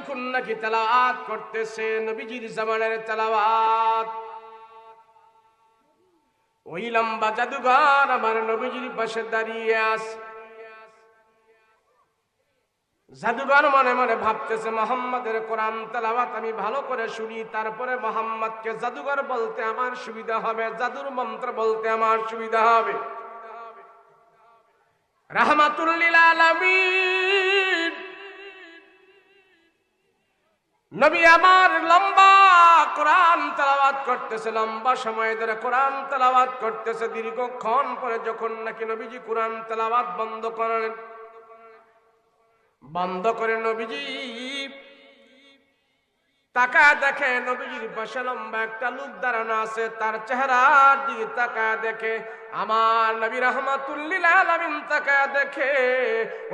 যখন নাকি তেলাওয়াত করতেছে, নবীজির জামানের তেলাওয়াত। ওই লম্বা জাদুঘর আমার নবীজির পাশে দাঁড়িয়ে আছে। জাদুঘর মনে মনে ভাবতেছে, মোহাম্মদের কোরআন তেলাওয়াত আমি ভালো করে শুনি, তারপরে মোহাম্মদকে জাদুঘর বলতে আমার সুবিধা হবে, জাদুর মন্ত্র বলতে আমার সুবিধা হবে। রাহমাতুল্লিল আলামিন। নবী আমার লম্বা কোরআন তালাবাদ করতেছে, লম্বা সময় ধরে কোরআন তালাবাদ করতেছে। দীর্ঘক্ষণ পরে যখন নাকি নবীজি কোরআন তালাবাদ বন্ধ করেন, বন্ধ করে নবীজি তাকায় দেখে নবীজির পাশে লম্বা একটা লোক দাঁড়ানো আছে, তার চেহারার দিকে তাকায় দেখে, আমার নবী রহমাতুল্লিল আলামিন তাকায় দেখে,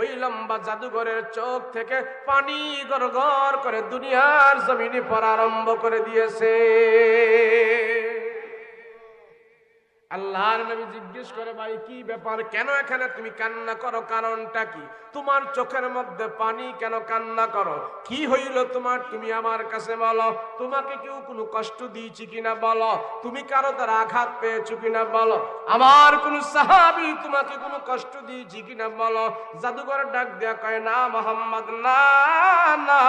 ওই লম্বা জাদুঘরের চোখ থেকে পানি গড় করে দুনিয়ার জমিনে পড়া আরম্ভ করে দিয়েছে। আল্লাহর নবী জিজ্ঞেস করে, ভাই, কি ব্যাপার? কেন এখানে তুমি কান্না করো? কারণটা কি? তোমার চোখের মধ্যে পানি কেন কান্না করো? কি হইল তোমার? তুমি আমার কাছে বলো। তোমাকে কেউ কোনো কষ্ট দিয়েছি কিনা বলো? তুমি কারও তার আঘাত পেয়েছ কিনা বলো? আমার কোন সাহাবি তোমাকে কোনো কষ্ট দিয়েছি কিনা বলো? জাদুঘর ডাক দেয়া কয়, না মোহাম্মদ, না না।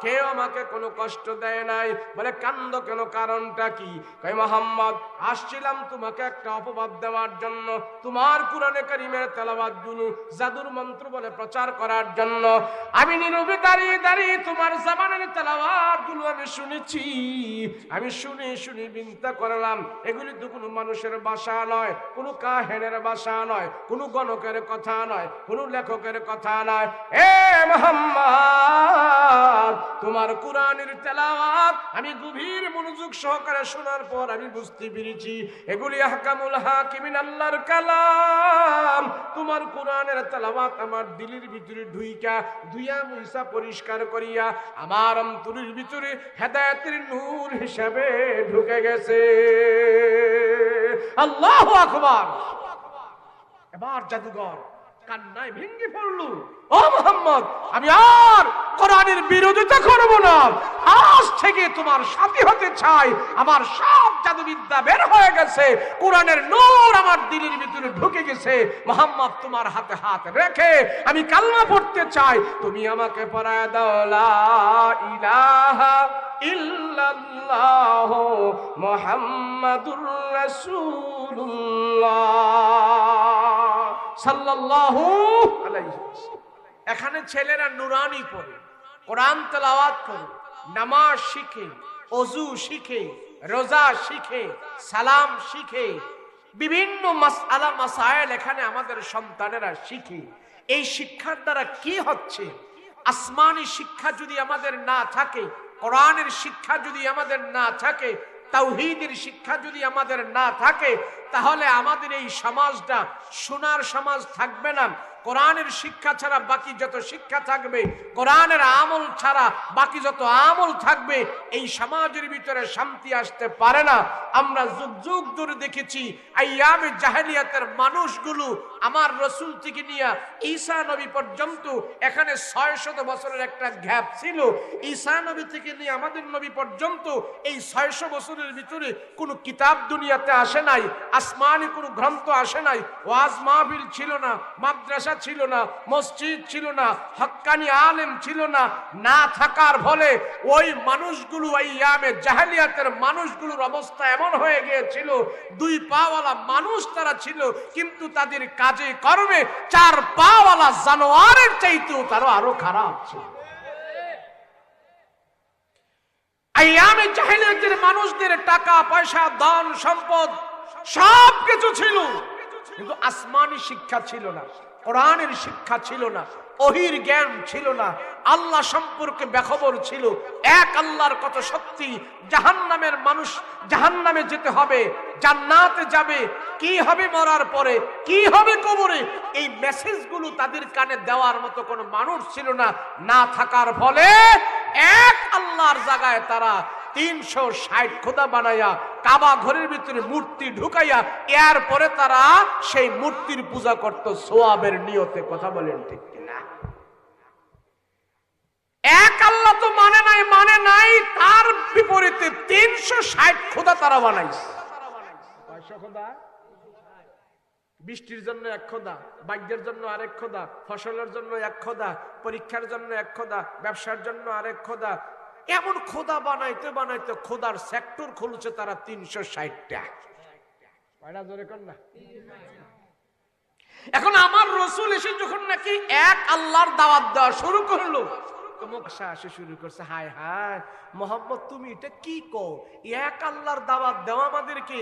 কেউ আমাকে কোনো কষ্ট দেয় নাই। বলে, কান্দ কেন? কারণটা কি? কয়, মোহাম্মদ, আসছিলাম তোমাকে একটা অপবাদ দেওয়ার জন্য। তোমার তেলাবাদ জাদুর মন্ত্র বলে প্রচার করার জন্য। আমি দাঁড়িয়ে দাঁড়িয়ে তোমার জামানের তেলাবাদগুলো আমি শুনেছি। আমি শুনে শুনে চিন্তা করলাম। এগুলি তো কোনো মানুষের বাসা নয়, কোনো কাহেনের বাসা নয়, কোনো গণকের কথা নয়, কোনো লেখকের কথা নয়। এ মোহাম্মদ! তোমার কোরআনের তেলাওয়াত আমি গভীর মনোযোগ সহকারে শোনার পর আমি বুঝতে পেরেছি, এগুলি আহকামুল হাকিমিন আল্লাহর কালাম। তোমার কোরআনের তেলাওয়াত আমার দিলের ভিতরে ঢুইকা, ধুইয়া মুইসা পরিষ্কার করিয়া আমার অন্তরের ভিতরে হেদায়েতের নূর হিসাবে ঢুকে গেছে। আল্লাহু আকবার! এবার জাদুঘর কান্নায় ভেঙ্গে পড়ল। ও মোহাম্মদ, আমি আর কোরআনের বিরোধিতা করব না। আজ থেকে তোমার সাথী হতে চাই। আমার সব জাদুবিদ্যা বের হয়ে গেছে। কোরআনের নূর আমার দিলের ভিতরে ঢুকে গেছে। মোহাম্মদ, তোমার হাতে হাত রেখে আমি কালমা পড়তে চাই। তুমি আমাকে পড়ায় দাও, লা ইলাহা ইল্লাল্লাহ মুহাম্মাদুর রাসূলুল্লাহ। সাল্লাল্লাহু আলাইহি। এখানে ছেলেরা নুরানি পড়ে। কোরআন তেলাওয়াত করে, নামাজ শিখে, অজু শিখে, রোজা শিখে, সালাম শিখে, বিভিন্ন মাসআলা, মাসায়েল এখানে আমাদের সন্তানেরা শিখে। এই শিক্ষার দ্বারা কি হচ্ছে? আসমানি শিক্ষা যদি আমাদের না থাকে, কোরআনের শিক্ষা যদি আমাদের না থাকে, তাওহীদের শিক্ষা যদি আমাদের না থাকে, তাহলে আমাদের এই সমাজটা সোনার সমাজ থাকবে না। কোরআনের শিক্ষা ছাড়া বাকি যত শিক্ষা থাকবে, কোরআনের আমল ছাড়া বাকি যত আমল থাকবে, এই সমাজের ভিতরে শান্তি আসতে পারে না। আমরা যুগ যুগ ধরে দেখেছি, আইয়ামে জাহেলিয়াতের মানুষগুলো আমার রসুল থেকে নিয়ে ঈসা নবী পর্যন্ত, এখানে ছয় শত বছরের একটা গ্যাপ ছিল। ঈসা নবী থেকে নিয়ে আমাদের নবী পর্যন্ত এই ছয়শো বছরের ভিতরে কোনো কিতাব দুনিয়াতে আসে নাই, আসমানি কোনো গ্রন্থ আসে নাই, ওয়াজ মাহবিল ছিল না, মাদ্রাসা ছিল না, মসজিদ ছিল না, হক্কানি আলেম ছিল না না থাকার ফলে ওই মানুষগুলো, ওই ইয়ামে জাহালিয়াতের মানুষগুলোর অবস্থা এমন হয়ে গিয়েছিল, দুই পাওয়ালা মানুষ তারা ছিল, কিন্তু তাদের কাজে কর্মে চার পাওয়ালা জানোয়ারের চাইতেও তারা আরও খারাপ ছিল। মানুষদের টাকা, পয়সা, ধন, সম্পদ সব কিছু ছিল, কিন্তু আসমানি শিক্ষা ছিল না। কোরআনের শিক্ষা ছিল না, অহির জ্ঞান ছিল না, আল্লাহ সম্পর্কে বেখবর ছিল। এক আল্লাহর কত শক্তি, জাহান্নামের মানুষ জাহান্নামে যেতে হবে, জান্নাতে যাবে, কি হবে মরার পরে, কি হবে কবরে, এই মেসেজগুলো তাদের কানে দেওয়ার মতো কোনো মানুষ ছিল না। না থাকার ফলে এক আল্লাহর জায়গায় তারা তিনশো ষাট খোদা বানাইয়া কাবা ঘরের ভিতরে মূর্তি ঢুকাইয়া এর পরে তারা সেই মূর্তির পূজা করত, সোয়াবের নিয়তে, কথা বলেন ঠিক কিনা? এক আল্লাহ তো মানে নাই মানে নাই, তার বিপরীতে তিনশো ষাট খোদা তারা বানাইছে। বৃষ্টির জন্য এক খোদা বাগ্যের জন্য আরেক খোদা, ফসলের জন্য এক খোদা, পরীক্ষার জন্য এক খোদা, ব্যবসার জন্য আরেক খোদা এমন খোদা বানাইতে বানাইতে খোদার সেক্টর খুলছে তারা তিনশো ষাটটা। এখন আমার রসুল এসে যখন নাকি এক আল্লাহর দাওয়াত দেওয়া শুরু করল শুরু করছে, হায় হায়, মোহাম্মদ তুমি এটা কি কো এক আল্লাহর দাওয়াত দেওয়া আমাদেরকে,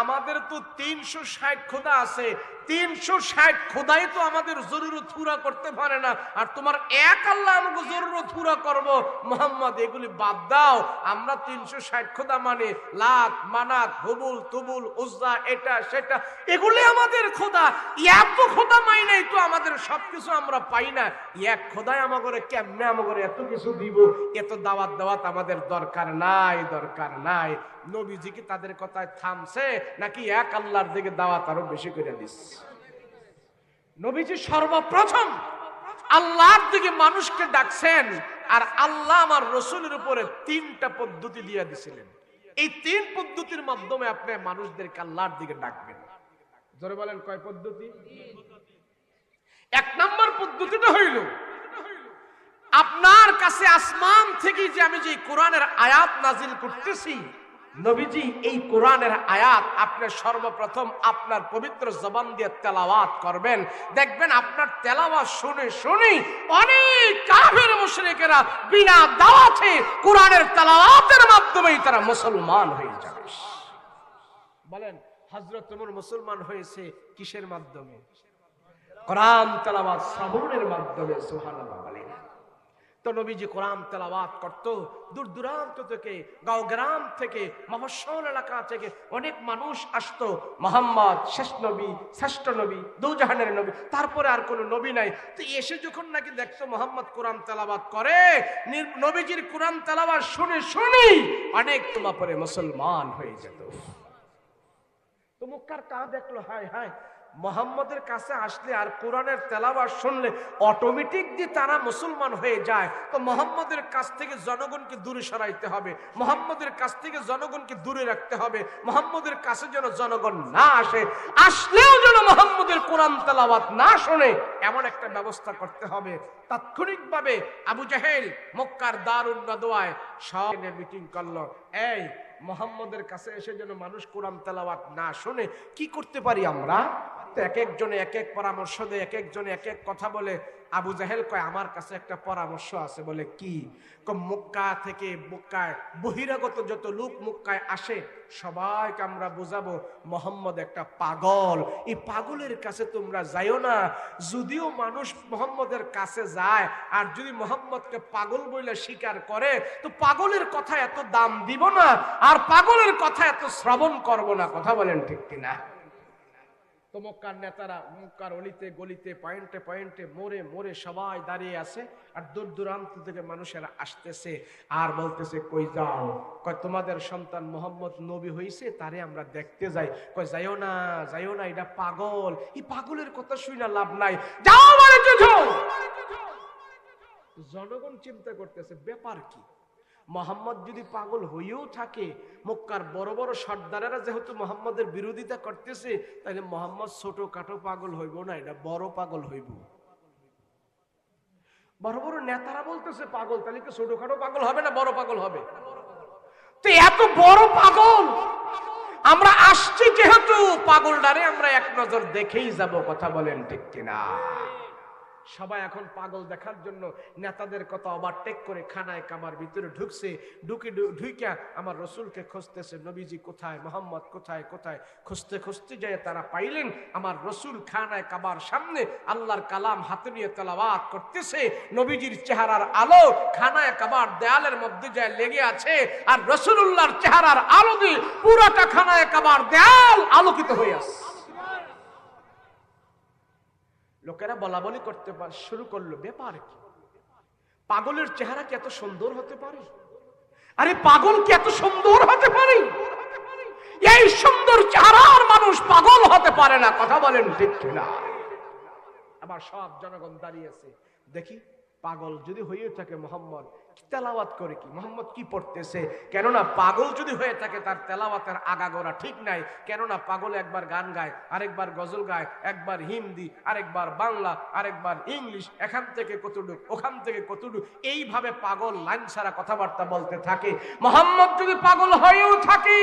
আমাদের তো তিনশো ষাট খোদা আছে তিনশো ষাট খোদাই তো আমাদের জরুরত পুরা করতে পারে না। আর তোমার এক আল্লাহ আমাকে জরুরত পুরা করব। মোহাম্মদ, এগুলি বাদ দাও। আমরা তিনশো ষাট খোদা মানে লাত মানাত হবুল, তুবুল উজ্জা এটা, সেটা। এগুলি আমাদের খোদা। এত খোদা মাই নাই তো আমাদের সবকিছু আমরা পাই না। এক খোদাই আমাকে কেমনে আমাকে এত কিছু দিব? এত দাওয়াত দাওয়াত আমাদের দরকার নাই দরকার নাই। নবীজি কি তাদের কথায় থামছে নাকি এক আল্লাহর দিকে দাওয়াত আরও বেশি করে দিচ্ছে নবীজি সর্বপ্রথম আল্লাহর দিকে মানুষকে ডাকছেন আর আল্লাহ আমার রসুলের উপরে তিনটা পদ্ধতি দিয়ে দিছিলেন। এই তিন পদ্ধতির মাধ্যমে আপনি মানুষদেরকে আল্লাহর দিকে ডাকবেন। জোরে বলেন, কয় পদ্ধতি? এক নম্বর পদ্ধতিটা হইল, আপনার কাছে আসমান থেকে যে আমি যে কোরআনের আয়াত নাজিল করতেছি নবীজি, এই কোরআনের আয়াত আপনি সর্বপ্রথম আপনার পবিত্র জবান দিয়ে তেলাওয়াত করবেন। দেখবেন আপনার তেলাওয়াত শুনে শুনে অনেক কাফের মুশরিকেরা বিনা দাওয়াতে কোরআনের তেলাওয়াতের মাধ্যমেই তারা মুসলমান হয়ে যাবে। বলেন হযরত ওমর মুসলমান হয়েছে কিসের মাধ্যমে? কোরআন তেলাওয়াত শ্রবণের মাধ্যমে, সুবহানাল্লাহ তো নবীজি কোরআন তেলাওয়াত করত। দূর দূরান্ত থেকে গাঁও গ্রাম থেকে, মফস্বল এলাকা থেকে অনেক মানুষ আসতো। মোহাম্মদ, শেষ নবী, শ্রেষ্ঠ নবী, দৌজাহানের নবী, তারপরে আর কোনো নবী নাই। তো এসে যখন নাকি দেখছ মোহাম্মদ কোরআন তেলাওয়াত করে নবীজির কোরআন তেলাওয়াত শুনে শুনি অনেক তোমা পরে মুসলমান হয়ে যেত। তো মুক্কার কা দেখল, হায় হায়। মোহাম্মদের কাছে আসলে আর কোরআনের তেলাওয়াত শুনলে অটোমেটিক দিয়ে তারা মুসলমান হয়ে যায়। তো মোহাম্মদের কাছ থেকে জনগণকে দূরে সরাইতে হবে। মোহাম্মদের কাছ থেকে জনগণকে দূরে রাখতে হবে। মোহাম্মদের কাছে যেন জনগণ না আসে, আসলেও যেন মোহাম্মদের কোরআন তেলাওয়াত না শোনে, এমন একটা ব্যবস্থা করতে হবে। তাৎক্ষণিকভাবে আবু জাহেল মক্কার দারুণ নদোয়ায় সব মিটিং করল। এই মোহাম্মদের কাছে এসে যেন মানুষ কোরআন তেলাওয়াত না শুনে, কি করতে পারি আমরা? এক একজনে এক এক পরামর্শ দেয় এক একজনে এক এক কথা বলে। আবু জাহেল কয়, আমার কাছে একটা পরামর্শ আছে। বলে, কি? মুক্কা থেকে মক্কায় বহিরাগত যত লোক মক্কায় আসে, সবাইকে আমরা বুঝাবো মোহাম্মদ একটা পাগল। এই পাগলের কাছে তোমরা যাইও না। যদিও মানুষ মোহাম্মদের কাছে যায়, আর যদি মোহাম্মদকে পাগল বলে স্বীকার করে, তো পাগলের কথা এত দাম দিব না, আর পাগলের কথা এত শ্রবণ করব না। কথা বলেন ঠিক কিনা? মক্কার নেতারা মক্কার অলিতে, গলিতে, পয়েন্টে পয়েন্টে মোড়ে মোড়ে সবাই দাঁড়িয়ে আছে আর দূর দূরান্ত থেকে মানুষেরা আসতেছে আর বলতেছে, কই যাও? কয়, তোমাদের সন্তান মোহাম্মদ নবী হইছে, তারে আমরা দেখতে যাই। কয়, যাইও না যাইও না, এটা পাগল। এই পাগলের কথা শুই না লাভ নাই। যাও। জনগণ চিন্তা করতেছে, ব্যাপার কি? মোহাম্মদ যদি পাগল হইও থাকে, মক্কার বড় বড় সর্দারেরা যেহেতু মোহাম্মদের বিরোধিতা করতেছে, তাহলে মোহাম্মদ ছোট কাটো পাগল হইব না, এটা বড় পাগল হইব। বড় বড় নেতারা বলতেছে পাগল, তাহলে কি ছোটখাটো পাগল হবে না বড় পাগল হবে? তো এত বড় পাগল! আমরা আসছি যেহেতু পাগলটারে আমরা এক নজর দেখেই যাব, কথা বলেন ঠিক কিনা? সবাই এখন পাগল দেখার জন্য নেতাদের কথা ওভারটেক করে খানায় কামার ভিতরে ঢুকছে, ঢুকে ঢুইকা আমার রসুলকে খুঁজতেছে, নবীজি কোথায়, মোহাম্মদ কোথায় কোথায়? খুঁজতে খুঁজতে যায় তারা পাইলেন, আমার রসুল খানায় কাবার সামনে আল্লাহর কালাম হাতে নিয়ে তেলাওয়াত করতেছে, নবীজির চেহারার আলো খানায় কাবার দেয়ালের মধ্যে যায় লেগে আছে আর রসুলুল্লাহর চেহারার আলো দিয়ে পুরাটা খানায় কাবার দেয়াল আলোকিত হয়ে আসছে। লোকেরা বলা বলি করতে শুরু করল, ব্যাপার কি? পাগলের চেহারা কি এত সুন্দর হতে পারে? আরে পাগল কি এত সুন্দর হতে পারে? এই সুন্দর চেহারার মানুষ পাগল হতে পারে না। কথা বলেন ঠিক কিনা? আবার সব জনগণ দাঁড়িয়েছে দেখি। পাগল যদি হয়ে থাকে মোহাম্মদ তেলাওয়াত করে কি? মোহাম্মদ কি পড়তেছে? কেননা পাগল যদি হয়ে থাকে, তার তেলাওয়াতের আগাগোড়া ঠিক নাই। কেননা পাগল একবার গান গায়, আরেকবার গজল গায়, একবার হিন্দি, আরেকবার বাংলা, আরেকবার ইংলিশ, এখান থেকে কতটুক, ওখান থেকে কতটুক, এইভাবে পাগল লাইন ছাড়া কথাবার্তা বলতে থাকে। মোহাম্মদ যদি পাগল হয়েও থাকে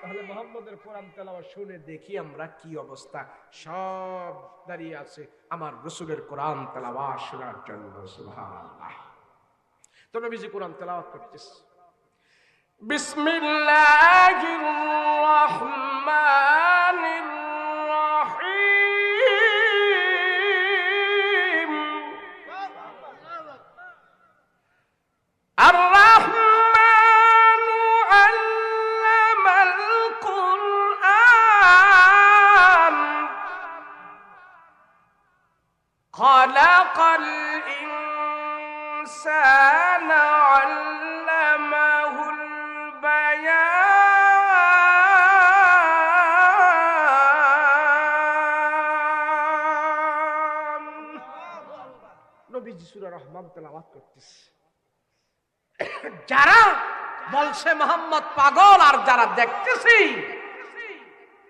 তাহলে মোহাম্মদের কোরআন তেলাওয়া শুনে দেখি আমরা কি অবস্থা। সব দাঁড়িয়ে আছে আমার রসুলের কোরআন তেলাওয়া শোনার জন্য তো নবীজি কোরআন তেলাওয়াত করতেছে। বিসমিল্লাহির রহমানির নবীজি সূরা রহমান তেলাওয়াত করতেছে। যারা বলছে মোহাম্মদ পাগল, আর যারা দেখতেছি,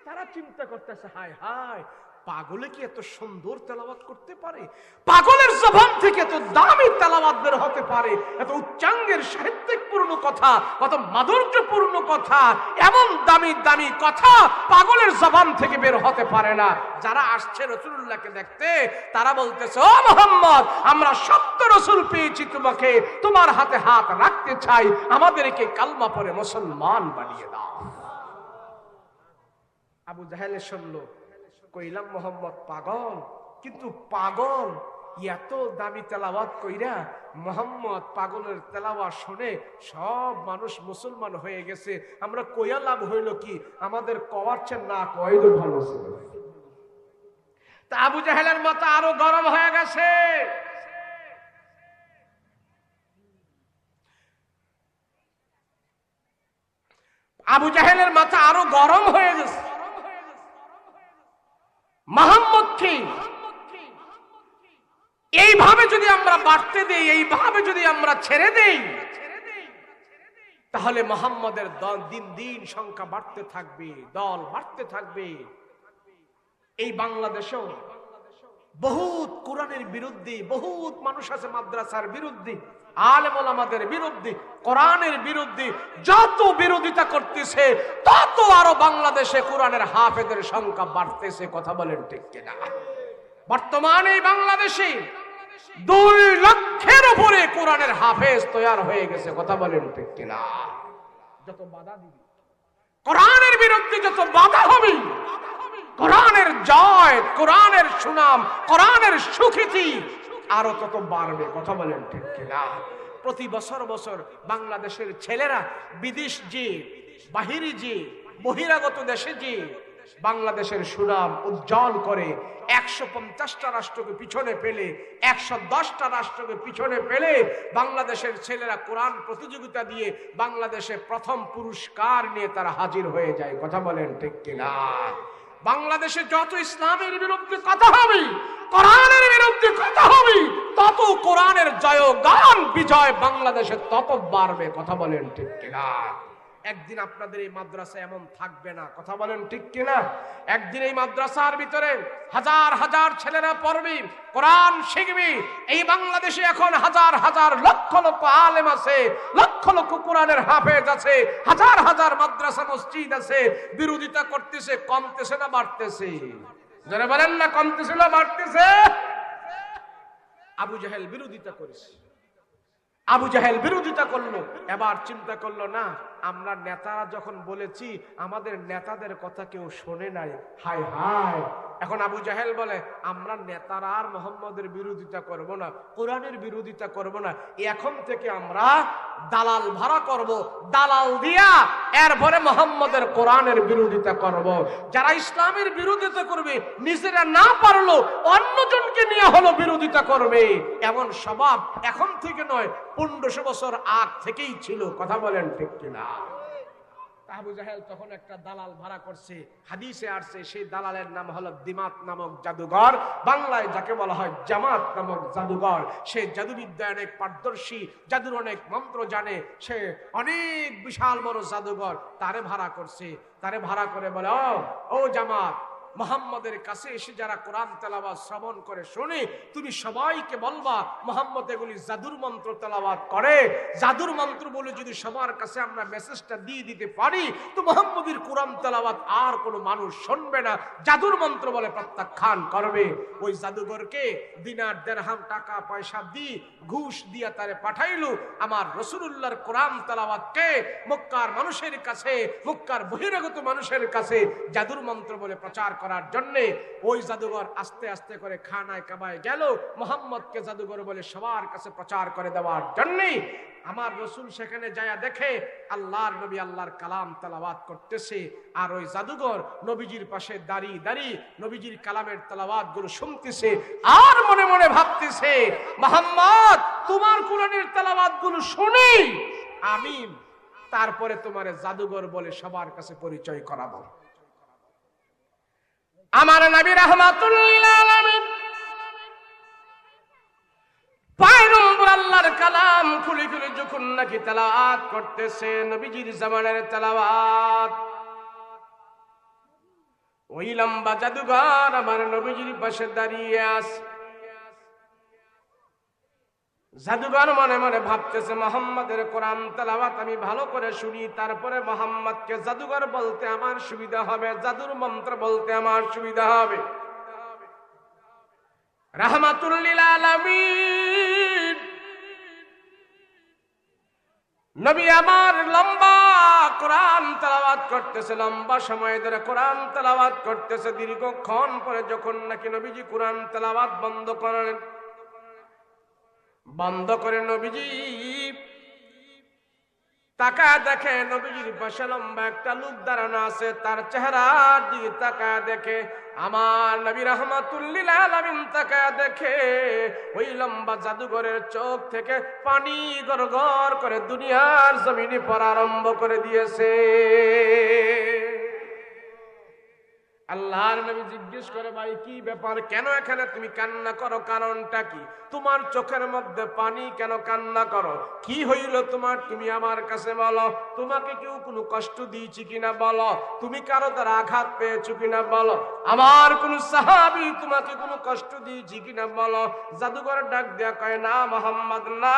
তারা চিন্তা করতেছে, হায় হায় পাগলে কি এত সুন্দর তেলাওয়াত করতে পারে? পাগলের জবান থেকে এত দামি তেলাওয়াত বের হতে পারে? এত উচ্চাঙ্গের সাহিত্যিকপূর্ণ কথা, কত মাধুর্যপূর্ণ কথা, এমন দামি দামি কথা পাগলের জবান থেকে বের হতে পারে না। যারা আসছে রসুল্লাহকে দেখতে, তারা বলতেছে, ও মোহাম্মদ, আমরা সত্য রসুল পেয়েছি তোমাকে। তোমার হাতে হাত রাখতে চাই। আমাদেরকে কালমা পরে মুসলমান বানিয়ে দাও। আবু জাহেলে শুনলো কইলাম, মোহাম্মদ পাগল। কিন্তু পাগল এত দামি তেলাওয়াত কইরা মোহাম্মদ পাগলের তেলাওয়াত শুনে সব মানুষ মুসলমান হয়ে গেছে। আমরা কইয়া লাভ হইল কি? আমাদের কওয়ার চেয়ে না কইলে ভালো ছিল। আবু জাহেলের মাথা আরও গরম হয়ে গেছে। আবু জাহেলের মাথা আরও গরম হয়ে গেছে। মোহাম্মদকে এইভাবে যদি আমরা বাড়তে দেই, এইভাবে যদি আমরা ছেড়ে দেই, তাহলে মোহাম্মদের দিন দিন সংখ্যা বাড়তে থাকবে, দল বাড়তে থাকবে। এই বাংলাদেশেও বহুত কোরআনের বিরুদ্ধে, বহুত মানুষ আছে মাদ্রাসার বিরুদ্ধে আলেমল আমাদের বিরুদ্ধে, কোরআনের বিরুদ্ধে, যত বিরোধিতা করতেছে, তত আরও বাংলাদেশে কোরআনের হাফেদের সংখ্যা বাড়তেছে, কথা বলেন ঠিক কিনা? বর্তমানে বাংলাদেশে দুই লক্ষের উপরে কোরআনের হাফেজ তৈরি হয়ে গেছে, কথা বলেন ঠিক কিনা? যত বাধা দিবি। কোরআনের বিরুদ্ধে যত বাধা হবে কোরআনের জয়, কোরআনের সুনাম, কোরআনের সুখ্যাতি আরও তত বাড়বে, কথা বলেন ঠিক কিনা? প্রতি বছর বছর বাংলাদেশের ছেলেরা বিদেশ যে বাহিরে যে বহিরাগত দেশে যে বাংলাদেশের সুনাম উজ্জ্বল করে একশো পঞ্চাশটা রাষ্ট্রকে পিছনে পেলে একশো দশটা রাষ্ট্রকে পিছনে পেলে বাংলাদেশের ছেলেরা কোরআন প্রতিযোগিতা দিয়ে বাংলাদেশে প্রথম পুরস্কার নিয়ে তারা হাজির হয়ে যায়, কথা বলেন ঠিক কিনা? বাংলাদেশে যত ইসলামের বিরুদ্ধে কথা হবে, কোরআনের বিরুদ্ধে কথা হবে, তত কোরআনের জয় গান বিজয় বাংলাদেশে তত বাড়বে, কথা বলেন ঠিক কিনা? একদিন আপনাদের এই মাদ্রাসা এমন থাকবে না। কথা বলেন ঠিক কিনা? একদিন এই মাদ্রাসার ভিতরে হাজার হাজার ছেলেরা পড়বি, কোরআন শিখবি, এই বাংলাদেশে এখন হাজার হাজার লক্ষ লক্ষ আলেম আছে, লক্ষ লক্ষ কোরআনের হাফেজ আছে, হাজার হাজার মাদ্রাসা মসজিদ আছে, বিরোধিতা করতেছে, কমতেছে না, বাড়তেছে। যারা বলেন না, কমতেছে না, বাড়তেছে? আবু জাহেল বিরোধিতা করেছে। আবু জাহেল বিরোধিতা করল, এবার চিন্তা করল, না আমরা নেতারা যখন বলেছি আমাদের নেতাদের কথা কেউ শোনে নাই। হাই হাই এখন আবু জাহেল বলে আমরা নেতারা আর মোহাম্মদের বিরোধিতা করব না কোরআনের বিরোধিতা করব না এখন থেকে আমরা দালাল ভাড়া করব দালাল দিয়া এরপরে মোহাম্মদের কোরআনের বিরোধিতা করব। যারা ইসলামের বিরোধিতা করবে নিজেরা না পারল অন্যজনকে নিয়ে হলো বিরোধিতা করবে। এমন স্বভাব এখন থেকে নয় পনেরোশো বছর আগ থেকেই ছিল কথা বলেন ঠিক কিনা? তখন একটা দালাল ভাড়া করছে, হাদিসে আসছে, সেই দালালের নাম হলো দিমাত নামক জাদুঘর। বাংলায় যাকে বলা হয় জামাত নামক জাদুঘর। সে জাদুবিদ্যায় অনেক পারদর্শী, জাদুর অনেক মন্ত্র জানে। সে অনেক বিশাল বড় জাদুঘর। তারে ভাড়া করছে। তারে ভাড়া করে বলে ও জামাত মোহাম্মদের কাছে এসে যারা কোরআন তেলাবাদ শ্রবণ করে শোনে, তুমি সবাইকে বলবা, মোহাম্মদ এগুলি জাদুর মন্ত্র তেলাবাদ করে। জাদুর মন্ত্র বলে যদি সবার কাছে আমরা মেসেজটা দিয়ে দিতে পারি, তো মোহাম্মদের কোরআন তেলাবাদ আর কোনো মানুষ শুনবে না। জাদুর মন্ত্র বলে প্রত্যাখ্যান করবে। ওই জাদুঘরকে দিনার দেড়হাম টাকা পয়সা দি ঘুষ দিয়া তারে পাঠাইলু। আমার রসুল্লাহর কোরআন তেলাবাদকে মক্কার মানুষের কাছে, মক্কার বহিরাগত মানুষের কাছে জাদুর মন্ত্র বলে প্রচার করার জন্য ওই জাদুঘর আস্তে আস্তে করে খানায় কাবায় গেল। মোহাম্মদকে জাদুঘর বলে সবার কাছে প্রচার করে দেওয়ার জন্য আমার রসুল সেখানে যায়া দেখে আল্লাহর নবী আল্লাহর কালাম তালাবাদ করতেছে। আর ওই জাদুঘর নবীজির পাশে দাঁড়িয়ে দাঁড়িয়ে নবীজির কালামের তালাবাদগুলো শুনতেছে আর মনে মনে ভাবতেছে, মোহাম্মদ, তোমার কোরআনের তালাবাদগুলো শুনি আমি তারপরে তোমার জাদুঘর বলে সবার কাছে পরিচয় করাবো। আমার নবী রহমাতুল্লিল আলামিন পায়গম্বর আল্লাহর কালাম খুলে নাকি লম্বা আমার দাঁড়িয়ে আছে। জাদুঘর মনে মনে ভাবতেছে, মোহাম্মদের কোরআন তেলাওয়াত আমি ভালো করে শুনি, তারপরে মোহাম্মদকে জাদুঘর বলতে আমার সুবিধা হবে, জাদুর মন্ত্র বলতে আমার সুবিধা হবে। নবী আমার লম্বা কোরআন তেলাওয়াত করতেছে, লম্বা সময় ধরে কোরআন তেলাওয়াত করতেছে, দীর্ঘক্ষণ পরে যখন নাকি নবীজি কোরআন তেলাওয়াত বন্ধ করেন বন্ধ করে নবীজি। তাকা দেখে নবীজির পাশে লম্বা একটা লোক দাঁড়ানো আছে, তার চেহারার দিকে তাকা দেখে, আমার নবী রহমাতুল্লিল আলামিন তাকায় দেখে, ওই লম্বা জাদুঘরের চোখ থেকে পানি গড় করে দুনিয়ার জমিনে পড়া আরম্ভ করে দিয়েছে। আল্লাহর নবী জিজ্ঞেস করে, ভাই, কি ব্যাপার? কেন এখানে তুমি কান্না করো? কারণটা কি? তোমার চোখের মধ্যে পানি কেন কান্না করো? কি হইল তোমার? তুমি আমার কাছে বলো। তোমাকে কেউ কোনো কষ্ট দিয়েছি কিনা বলো? তুমি কারও দ্বারা আঘাত পেয়েছ কিনা বলো? আমার কোন সাহাবি তোমাকে কোনো কষ্ট দিয়েছি কিনা বলো? জাদুঘর ডাক দেয়া কয়, না, মোহাম্মদ, না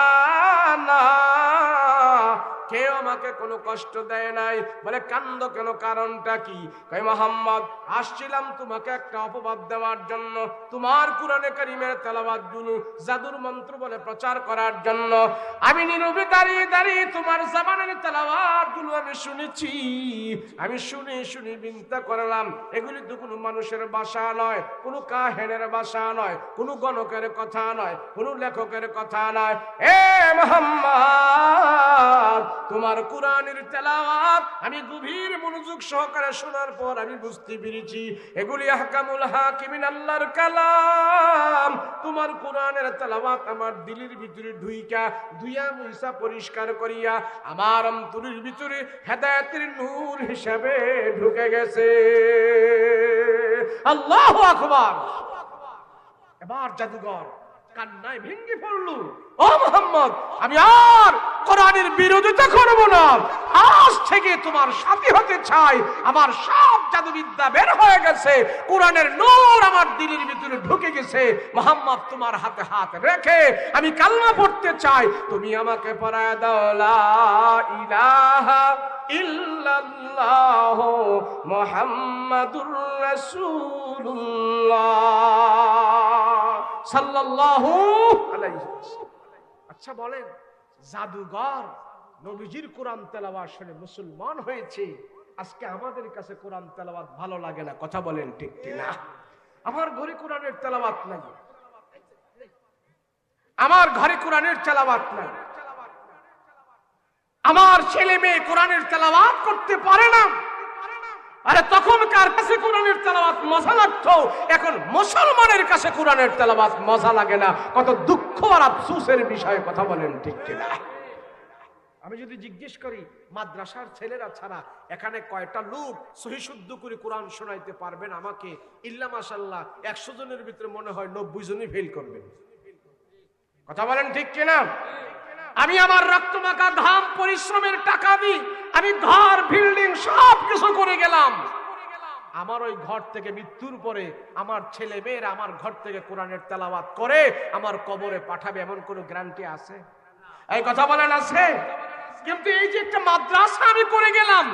কেউ আমাকে কোনো কষ্ট দেয় নাই। বলে, কান্দ কেন? কারণটা কি? কয়, মোহাম্মদ, আসছিলাম তোমাকে একটা অপবাদ দেওয়ার জন্য। তোমার কোরআনে কারিমের তেলাবাদগুলো জাদুর মন্ত্র বলে প্রচার করার জন্য। আমি নীরবে দাঁড়িয়ে দাঁড়িয়ে তোমার জামানের তেলাবাদগুলো আমি শুনেছি। আমি শুনে শুনে চিন্তা করলাম, এগুলি তো কোনো মানুষের বাসা নয়, কোনো কাহেনের বাসা নয়, কোনো গণকের কথা নয়, কোনো লেখকের কথা নয়। এ মোহাম্মদ তোমার কোরআনের তেলাওয়াত আমি গভীর মনোযোগ সহকারে শোনার পর আমি বুঝতে পেরেছি, এগুলি আহকামুল হাকিমিন আল্লাহর কালাম। তোমার কোরআনের তেলাওয়াত আমার দিলের ভিতরে ঢুইকা দুইয়া মুইসা পরিষ্কার করিয়া আমার অন্তরের ভিতরে হেদায়েতের নূর হিসাবে ঢুকে গেছে। আল্লাহু আকবার! এবার জাদুঘর। কান্নায় ভেঙ্গে পড়ল। ও মোহাম্মদ, আমি আর কোরআনের বিরোধিতা করব না। আজ থেকে তোমার সাথী হতে চাই। আমার সব জাদুবিদ্যা বের হয়ে গেছে। কোরআনের নূর আমার দিলের ভিতরে ঢুকে গেছে। মোহাম্মদ, তোমার হাতে হাত রেখে আমি কালমা পড়তে চাই। তুমি আমাকে পড়ায় দাও, লা ইলাহা ইল্লাল্লাহ মুহাম্মাদুর রাসূলুল্লাহ। আচ্ছা বলেন, জাদুঘর নবীজির কোরআন তেলাওয়াত শুনে মুসলমান হয়েছে, আজকে আমাদের কাছে কোরআন তেলাওয়াত ভালো লাগে না, কথা বলেন ঠিক কিনা? আমার ঘরে কোরআনের তেলাওয়াত নাই। আমার ঘরে কোরআনের তেলাওয়াত নাই। আমার ছেলে মেয়ে কোরআনের তেলাওয়াত করতে পারে না। আরে তখনকার কাছে কোরআনের তেলাওয়াত লাগতো এখন মুসলমানের কাছে কোরআনের তেলাওয়াত মজা লাগে না। কত দুঃখ আর আফসোসের বিষয়ে কথা বলেন, ঠিক কিনা? আমি যদি জিজ্ঞেস করি, মাদ্রাসার ছেলেরা ছাড়া এখানে কয়টা লোক সহিশুদ্ধ করে কোরআন শোনাইতে পারবেন আমাকে? ইল্লা মাসাল্লাহ একশো জনের ভিতরে মনে হয় নব্বই জনই ফেল করবেন কথা বলেন, ঠিক কিনা? আমি আমার রক্তমাখা ধাম পরিশ্রমের টাকা দিই আমি ঘর বিল্ডিং সব কিছু করে গেলাম। আমার ওই ঘর থেকে মৃত্যুর পরে আমার ছেলে মেয়েরা আমার ঘর থেকে কোরআনের তেলাওয়াত করে, আমার কবরে পাঠাবে, এমন কোনো গ্যারান্টি আছে? এই কথা বলেন আছে? কিন্তু এই যে একটা মাদ্রাসা আমি করে গেলাম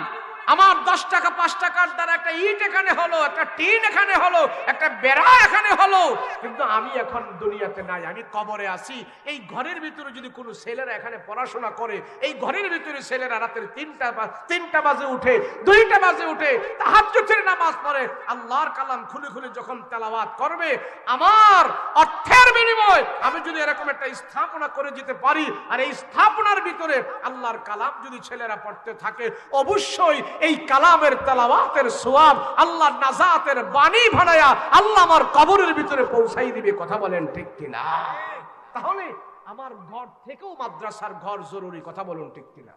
আমার দশ টাকা, পাঁচ টাকার দ্বারা একটা ইট এখানে হলো, একটা টিন এখানে হলো, একটা বেড়া এখানে হলো। কিন্তু আমি এখন দুনিয়াতে নাই, আমি কবরে আছি। এই ঘরের ভিতরে যদি কোনো ছেলেরা এখানে পড়াশোনা করে, এই ঘরের ভিতরে ছেলেরা রাতের তিনটা তিনটা বাজে উঠে, দুইটা বাজে উঠে, তাহাজ্জুদের নামাজ পড়ে, আল্লাহর কালাম খুলে খুলে যখন তেলাওয়াত করবে, আমার অর্থের বিনিময় আমি যদি এরকম একটা স্থাপনা করে যেতে পারি, আর এই স্থাপনার ভিতরে আল্লাহর কালাম যদি ছেলেরা পড়তে থাকে, অবশ্যই এই কালামের তালাবাতের সোয়াব আল্লাহ নাজাতের বাণী ভাড়ায়া আল্লাহ আমার কবরের ভিতরে পৌঁছাই দিবে, কথা বলেন ঠিক কিনা? তাহলে আমার ঘর থেকেও মাদ্রাসার ঘর জরুরি, কথা বলুন ঠিক কিনা?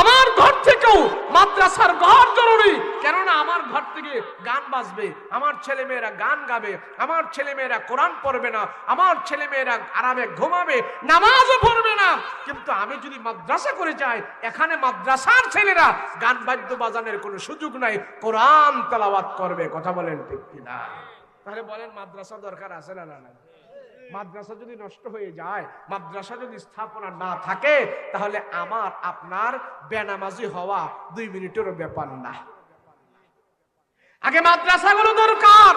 আমার ঘর থেকেও মাদ্রাসার ঘর জরুরি কেননা আমার ঘর থেকে গান বাজবে, আমার ছেলে মেয়েরা গান গাবে, আমার ছেলে মেয়েরা কোরআন পড়বে না, আমার ছেলে মেয়েরা আরামে ঘুমাবে, নামাজও পড়বে না। কিন্তু আমি যদি মাদ্রাসা করে যাই, এখানে মাদ্রাসার ছেলেরা গান বাদ্য বাজানোর কোনো সুযোগ নাই, কোরআন তেলাওয়াত করবে, কথা বলেন ঠিক কিনা? তাহলে বলেন মাদ্রাসা দরকার আছে না না মাদ্রাসা যদি নষ্ট হয়ে যায়, মাদ্রাসা যদি স্থাপনা না থাকে, তাহলে আমার, আপনার বেনামাজি হওয়া দুই মিনিটেরও ব্যাপার না। আগে মাদ্রাসাগুলো দরকার।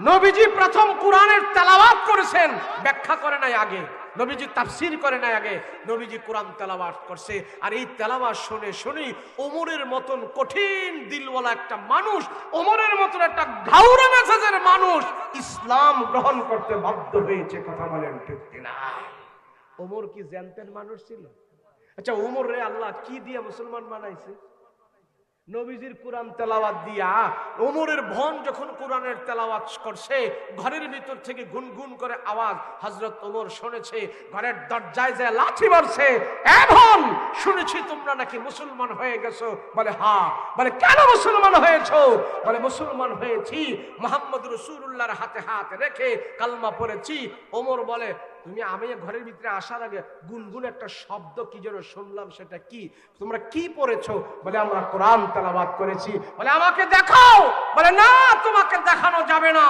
নবীজি প্রথম কোরআনের তেলাওয়াত করেছেন, ব্যাখ্যা করে নাই আগে। নবীজি তাফসির করে নাই আগে। নবীজি কোরআন তেলাওয়াত করছে। আর এই তেলাওয়াত শুনে শুনি ওমরের মতন কঠিন দিলওয়ালা একটা মানুষ, ওমরের মতন একটা ঘাউরা মেজাজের মানুষ ইসলাম গ্রহণ করতে বাধ্য হয়েছে, কথা বলেন ঠিক কিনা? ওমর কি জানতেন মানুষ ছিল? আচ্ছা ওমর রে আল্লাহ কি দিয়ে মুসলমান বানাইছে? নবীজির কোরআন তেলাওয়াত দিয়া ওমরের ভন যখন কোরআনের তেলাওয়াত করছে, ঘরের ভিতর থেকে গুনগুন করে আওয়াজ হজরত ওমর শুনেছে, ঘরের দরজায় যায় লাঠি মারছে এখন শুনেছি তোমরা নাকি মুসলমান হয়ে গেছো? বলে, হা। বলে, কেন মুসলমান হয়েছো? বলে, মুসলমান হয়েছি, মোহাম্মদ রসুল্লাহর হাতে হাত রেখে কালমা পড়েছি। ওমর বলে তুমি আমি ঘরের ভিতরে আসার আগে গুনগুন একটা শব্দ কি যেন শুনলাম, সেটা কি? তোমরা কি পড়েছো? বলে, আমরা কোরআন তেলাবাদ করেছি। বলে, আমাকে দেখাও! বলে, না, তোমাকে দেখানো যাবে না।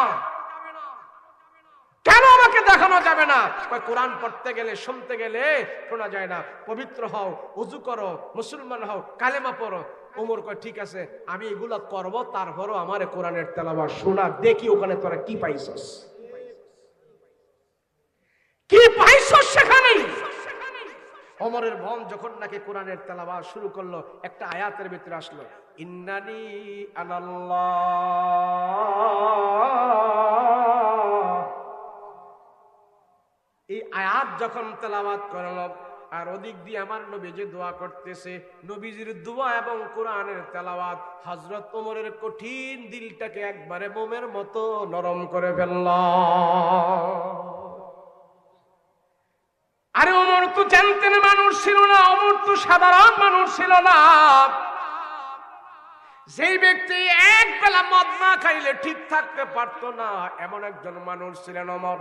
কেন আমাকে দেখানো যাবে না? কোরআন পড়তে গেলে, শুনতে গেলে শোনা যায় না। পবিত্র হও, উজু করো, মুসলমান হও, কালেমা পড়ো। ওমর কয়, ঠিক আছে, আমি এগুলা করব, তারপরও আমার কোরআনের তেলাবা শোনা, দেখি ওখানে তোরা কি পাইছস। কি অমরের ভন যখন নাকি কোরআনের তেলাওয়াত শুরু করল, একটা আয়াতের ভিতরে আসলো, ইন্নানি আনাল্লাহ। এই আয়াত যখন তেলাওয়াত করল, আর ওদিক দিয়ে আমার নবী যে দোয়া করতেছে, নবীজির দোয়া এবং কোরআনের তেলাওয়াত হজরত ওমরের কঠিন দিলটাকে একবারে মোমের মতো নরম করে ফেলল। আরে ওমর, তো জানতেন মানুষ ছিল না, ওমর তো সাধারণ মানুষ ছিল না। যেই ব্যক্তি এক বেলা মদ না খাইলে ঠিক থাকতে পারতো না, এমন একজন মানুষ ছিলেন অমর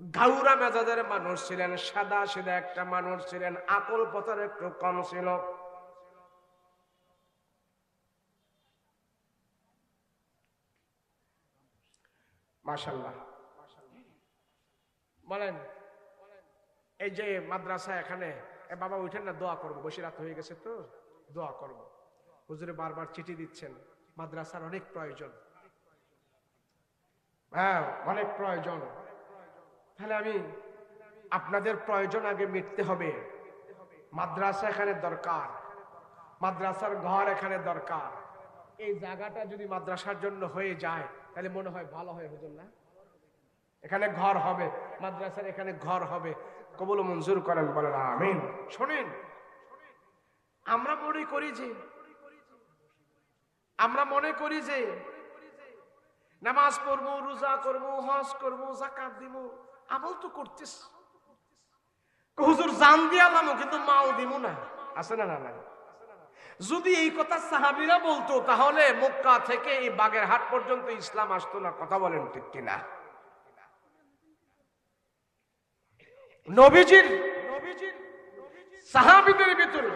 ঘাউরা মেজাজের মানুষ ছিলেন, সাদা সিধা একটা মানুষ ছিলেন, আকল পথের একটু কম ছিল। মাশাল্লাহ বলেন। এই যে মাদ্রাসা এখানে বাবা উঠেন না, দোয়া করব। বসে রাত হয়ে গেছে তো, দোয়া করব। হুজুরে বারবার চিঠি দিচ্ছেন, মাদ্রাসার অনেক প্রয়োজন। হ্যাঁ অনেক প্রয়োজন। তাহলে আমি, আপনাদের প্রয়োজন আগে মিটতে হবে। মাদ্রাসা এখানে দরকার। মাদ্রাসার ঘর এখানে দরকার। এই জায়গাটা যদি মাদ্রাসার জন্য হয়ে যায়, তাহলে মনে হয় ভালো হয়, হুজুর না? এখানে ঘর হবে, মাদ্রাসার এখানে ঘর হবে। কবুল মঞ্জুর করেন, বলেন, আমিন। শোনেন, আমরা মনে করি যে, আমরা মনে করি যে, নামাজ পড়ব, রোজা করব, হজ করব জাকাত দিব, আমল তো করতেছ। হুজুর, জান দিয়ালাম কিন্তু মাল দিব না। আছে না না যদি এই কথা সাহাবিরা বলতো, তাহলে মক্কা থেকে এই বাগের হাট পর্যন্ত ইসলাম আসতো না, কথা বলেন ঠিক কিনা? নবীজির সাহাবিদের ভিতরে।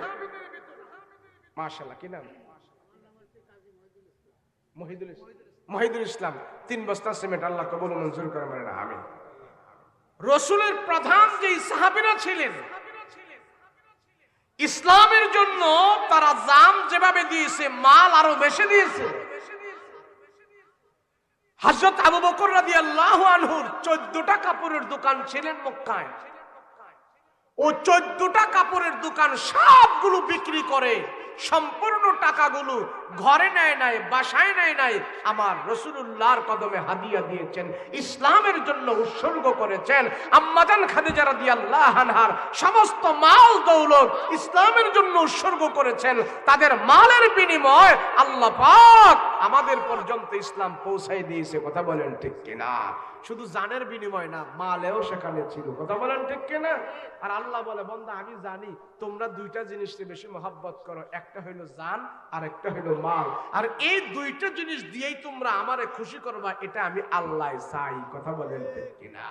মাশাআল্লাহ, কি নাম? মহিদুল মহিদুল ইসলাম, তিন বস্তা সিমেন্ট আল্লাহ কবুল মঞ্জুর করে মানে আমি রসুলের প্রধান যে সাহাবিরা ছিলেন, ইসলামের জন্য তারা দাম যেভাবে দিয়েছে, মাল আরও বেশি দিয়েছে। হজরত আবু বকর রাদি আল্লাহ আনহুর চোদ্দটা কাপড়ের দোকান ছিলেন মক্কায়। ও চোদ্দটা কাপড়ের দোকান সবগুলো বিক্রি করে সম্পূর্ণ টাকাগুলো ঘরে নেয় নাই, বাসায় নেয় নাই, আমার রসুল্লাহর কদমে হাদিয়া দিয়েছেন, ইসলামের জন্য উৎসর্গ করেছেন। আম্মাজান খাদিজা রাদিয়াল্লাহু আনহার সমস্ত মাল দৌলত ইসলামের জন্য উৎসর্গ করেছেন। তাদের মালের বিনিময় আল্লাহ পাক আমাদের পর্যন্ত ইসলাম পৌঁছাই দিয়েছে, কথা বলেন ঠিক কিনা? শুধু জানের বিনিময় না, মালেও সেখানে ছিল, কথা বলেন ঠিক কিনা? আর আল্লাহ বলে বন্ধা আমি জানি, তোমরা দুইটা জিনিসকে বেশি মহাব্বত করো, একটা হইল জান আর একটা হইল মাল। আর এই দুইটা জিনিস দিয়েই তোমরা আমারে খুশি করবা, এটা আমি আল্লাহ চাই, কথা বলেন কিনা?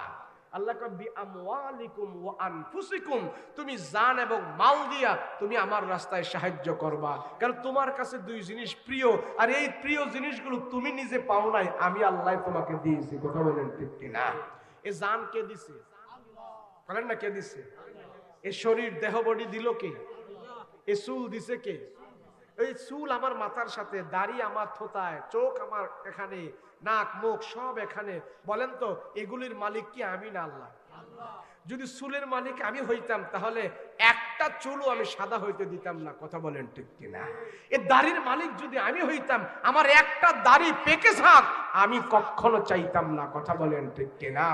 তুমি জান এবং মাল দিয়া তুমি আমার রাস্তায় সাহায্য করবা। কারণ তোমার কাছে দুই জিনিস প্রিয়, আর এই প্রিয় জিনিসগুলো তুমি নিজে পাও নাই, আমি আল্লাহ তোমাকে দিয়েছি, কথা বলেন ঠিক কিনা? এ জান কে দিছে? বলেন না কে দিছে? এ শরীর দেহ বডি দিল কে? এ চুল দিছে কে? এই চুল আমার মাথার সাথে, দাড়ি আমার থোতায় চোখ আমার এখানে, নাক, মুখ সব এখানে। বলেন তো, এগুলির মালিক কি আমি না আল্লাহ? যদি চুলের মালিক আমি হইতাম, তাহলে একটা চুলও আমি সাদা হইতে দিতাম না। কথা বলেন ঠিক কিনা? এ দাড়ির মালিক যদি আমি হইতাম, আমার একটা দাড়ি পেকে থাক, আমি কখনো চাইতাম না। কথা বলেন ঠিক কিনা?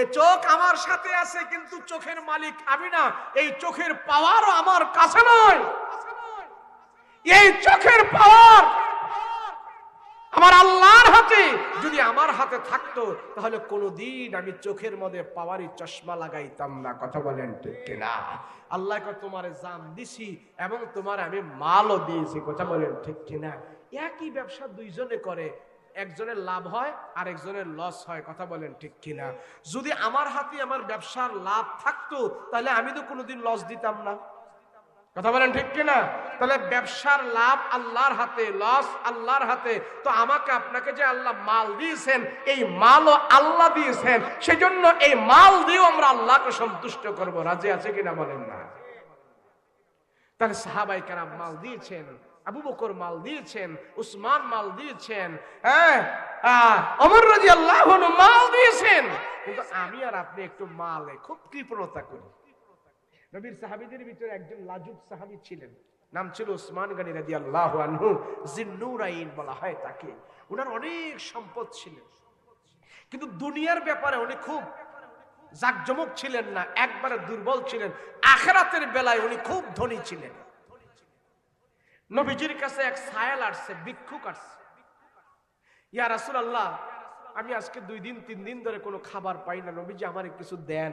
এ চোখ আমার সাথে আছে, কিন্তু চোখের মালিক আমি না। এই চোখের পাওয়ারও আমার কাছে নয়। এই চোখের পাওয়ার। আমার আল্লাহর হাতে। যদি আমার হাতে থাকতো, তাহলে কোনোদিন আমি চোখের মধ্যে পাওয়ারই চশমা লাগাইতাম না। কথা বলেন ঠিক কিনা? আল্লাহ তোমার জাম দিছি এবং তোমার আমি মালও দিয়েছি। কথা বলেন ঠিক কিনা? একই ব্যবসা দুইজনে করে। একজনের লাভ হয় আর একজনের লস হয়। কথা বলেন ঠিক কিনা? যদি আমার হাতে আমার ব্যবসার লাভ থাকতো, তাহলে আমি তো কোনোদিন লস দিতাম না। কথা বলেন ঠিক কিনা? তাহলে ব্যবসার লাভ আল্লাহর হাতে লস আল্লাহর হাতে। তো আমাকে আপনাকে যে আল্লাহ মাল দিয়েছেন, এই মালও আল্লাহ দিয়েছেন, সেজন্য এই মাল দিয়েও আমরা আল্লাহকে সন্তুষ্ট করব। রাজি আছে কিনা বলেন না? তাহলে সাহাবাই কারাম মাল দিয়েছেন, আবু বকর মাল দিয়েছেন, উসমান মাল দিয়েছেন হ্যাঁ? অমর আল্লাহ মাল দিয়েছেন। কিন্তু আমি আর আপনি একটু মালে খুব কৃপণতা করি। নবীর সাহাবীদের ভিতরে একজন লাজুক সাহাবী ছিলেন। নাম ছিল উসমান গানি রাজি আল্লাহ আনহু, জিন্নুরাইন বলা হয় তাকে। ওনার অনেক সম্পদ ছিলেন কিন্তু দুনিয়ার ব্যাপারে উনি খুব জাকজমক ছিলেন না, একবারে দুর্বল ছিলেন। আখেরাতের বেলায় উনি খুব ধনী ছিলেন। নবীজির কাছে এক সায়াল আসছে, ভিক্ষুক আসছে। ইয়া রাসূল আল্লাহ আমি আজকে দুই দিন, তিন দিন ধরে কোনো খাবার পাই না, নবীজি আমার কিছু দেন।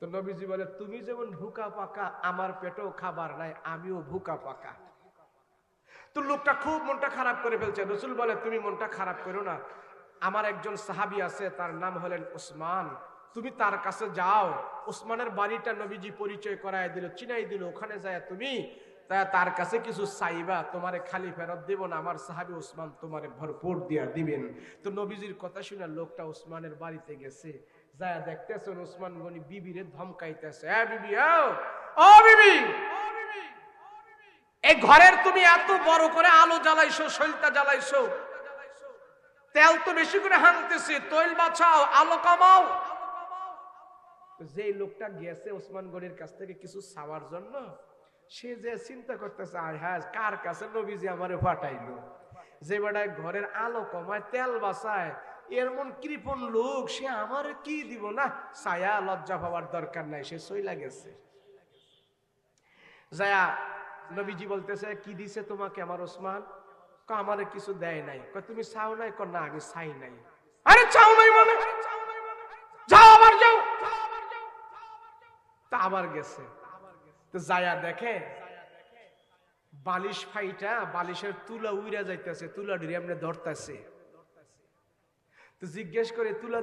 তো নবীজি বলে, তুমি যেমন ভুকা পাকা, আমার পেটেও খাবার নাই, আমিও ভুকা পাকা। তো লোকটা খুব মনটা খারাপ করে ফেলছে। রসুল বলে, তুমি মনটা খারাপ করো না। আমার একজন সাহাবী আছে, তার নাম হলেন ওসমান। তুমি তার কাছে যাও। ওসমানের বাড়িটা নবীজি পরিচয় করায় দিল চিনাই দিল, ওখানে যায় তুমি, তা তার কাছে কিছু চাইবা, তোমারে খালি ফেরত দেব না। আমার সাহাবী ওসমান তোমারে ভরপুর দিয়া দিবেন। তো নবীজির কথা শুনে লোকটা ওসমানের বাড়িতে গেছে। যায় দেখতেছেন ওসমান গনি বিবিরে ধমকাইতেছে এই ঘরের তুমি এত বড় করে আলো জ্বালাইছো শৈলটা জ্বালাইছো, তেল তো বেশি করে হানতেছে, তৈল বাঁচাও, আলো কামাও। যে লোকটা গেছে ওসমান গনির কাছ থেকে কিছু চাওয়ার জন্য, সে যে চিন্তা করতেছে, আয় হ্যাঁ কার কাছে নবীজি আমারে ফাটাইলো যে বেটায় ঘরের আলো কমায়, তেল বাঁচায় এর মন কৃপণ লোক, সে আমার কি দিব না? ছায়া লজ্জা পাওয়ার দরকার নাই, সে সইলা গেছে। যায়া নবীজি বলতেছে, কি দিছে তোমাকে আমার ওসমান? ক, আমারে কিছু দেয় নাই। ক, তুমি চাও নাই? ক, না, আমি চাই নাই। আরে চাও নাই মানে? যাও আবার যাও। তা আবার গেছে। তো যায়া দেখে, বালিশ ফাইটা, বালিশের তুলা উইরা যাইতেছে, তুলা ডিরে এমনি ধরতেছে। তো জিজ্ঞেস করে তুলা